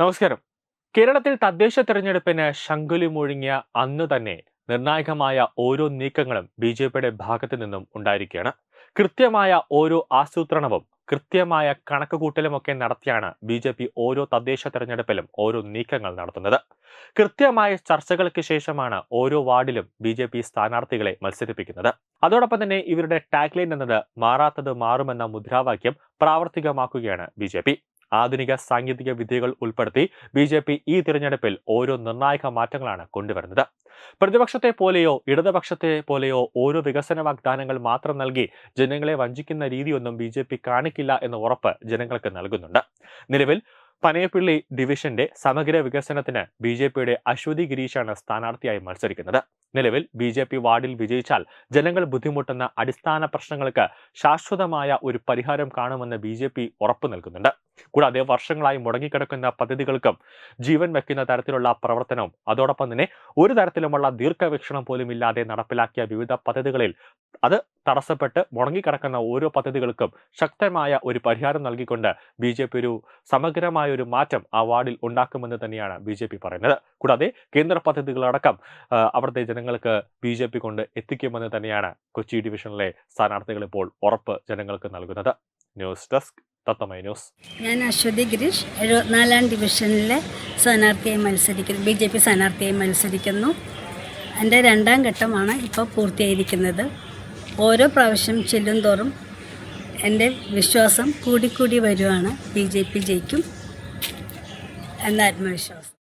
നമസ്കാരം. കേരളത്തിൽ തദ്ദേശ തെരഞ്ഞെടുപ്പിന് ശങ്കുലി മുഴുങ്ങിയ അന്ന് തന്നെ നിർണായകമായ ഓരോ നീക്കങ്ങളും ബി ജെ പിയുടെ ഭാഗത്തു നിന്നും ഉണ്ടായിരിക്കുകയാണ്. കൃത്യമായ ഓരോ ആസൂത്രണവും കൃത്യമായ കണക്കുകൂട്ടലുമൊക്കെ നടത്തിയാണ് ബി ജെ പി ഓരോ തദ്ദേശ തെരഞ്ഞെടുപ്പിലും ഓരോ നീക്കങ്ങൾ നടത്തുന്നത്. കൃത്യമായ ചർച്ചകൾക്ക് ശേഷമാണ് ഓരോ വാർഡിലും ബി ജെ പി സ്ഥാനാർത്ഥികളെ മത്സരിപ്പിക്കുന്നത്. അതോടൊപ്പം തന്നെ ഇവരുടെ ടാഗ്ലൈൻ എന്നത് മാറാത്തത് മാറുമെന്ന മുദ്രാവാക്യം പ്രാവർത്തികമാക്കുകയാണ് ബി ജെ പി. ആധുനിക സാങ്കേതിക വിദ്യകൾ ഉൾപ്പെടുത്തി ബി ജെ പി ഈ തിരഞ്ഞെടുപ്പിൽ ഓരോ നിർണായക മാറ്റങ്ങളാണ് കൊണ്ടുവരുന്നത്. പ്രതിപക്ഷത്തെ പോലെയോ ഇടതുപക്ഷത്തെ പോലെയോ ഓരോ വികസന വാഗ്ദാനങ്ങൾ മാത്രം നൽകി ജനങ്ങളെ വഞ്ചിക്കുന്ന രീതിയൊന്നും ബി ജെ പി കാണിക്കില്ല എന്ന ഉറപ്പ് ജനങ്ങൾക്ക് നൽകുന്നുണ്ട്. നിലവിൽ പനയപ്പിള്ളി ഡിവിഷന്റെ സമഗ്ര വികസനത്തിന് ബി ജെ പിയുടെ അശ്വതി ഗിരീഷാണ് സ്ഥാനാർത്ഥിയായി മത്സരിക്കുന്നത്. നിലവിൽ ബി ജെ പി വാർഡിൽ വിജയിച്ചാൽ ജനങ്ങൾ ബുദ്ധിമുട്ടുന്ന അടിസ്ഥാന പ്രശ്നങ്ങൾക്ക് ശാശ്വതമായ ഒരു പരിഹാരം കാണുമെന്ന് ബി ജെ പി ഉറപ്പു നൽകുന്നുണ്ട്. കൂടാതെ വർഷങ്ങളായി മുടങ്ങിക്കിടക്കുന്ന പദ്ധതികൾക്കും ജീവൻ വയ്ക്കുന്ന തരത്തിലുള്ള പ്രവർത്തനവും അതോടൊപ്പം തന്നെ ഒരു തരത്തിലുമുള്ള ദീർഘവീക്ഷണം പോലും ഇല്ലാതെ നടപ്പിലാക്കിയ വിവിധ പദ്ധതികളിൽ അത് തടസ്സപ്പെട്ട് മുടങ്ങിക്കിടക്കുന്ന ഓരോ പദ്ധതികൾക്കും ശക്തമായ ഒരു പരിഹാരം നൽകിക്കൊണ്ട് ബി ജെ പി ഒരു സമഗ്രമായ ഒരു മാറ്റം ആ വാർഡിൽ ഉണ്ടാക്കുമെന്ന് തന്നെയാണ് ബി ജെ പി പറയുന്നത്. കൂടാതെ കേന്ദ്ര പദ്ധതികളടക്കം അവിടുത്തെ ജനങ്ങൾക്ക് ബി ജെ പി കൊണ്ട് എത്തിക്കുമെന്ന് തന്നെയാണ് കൊച്ചി ഡിവിഷനിലെ സ്ഥാനാർത്ഥികൾ ഇപ്പോൾ ഉറപ്പ് ജനങ്ങൾക്ക് നൽകുന്നത്. ന്യൂസ് ഡെസ്ക് തത്തമൈ ന്യൂസ് ഞാൻ അശ്വതി ഗിരീഷ് എഴുപത്തിനാലാം ഡിവിഷനിലെ സ്ഥാനാർത്ഥിയായി മത്സരിക്കുന്നു. ബി ജെ പി സ്ഥാനാർത്ഥിയായി മത്സരിക്കുന്നു. എന്റെ രണ്ടാം ഘട്ടമാണ് ഇപ്പോൾ പൂർത്തിയായിരിക്കുന്നത്. ഓരോ പ്രാവശ്യം ചെല്ലും തോറും എന്റെ വിശ്വാസം കൂടിക്കൂടി വരുവാണ്. ബി ജെ പി ജയിക്കും. എന്ന ആത്മവിശ്വാസം.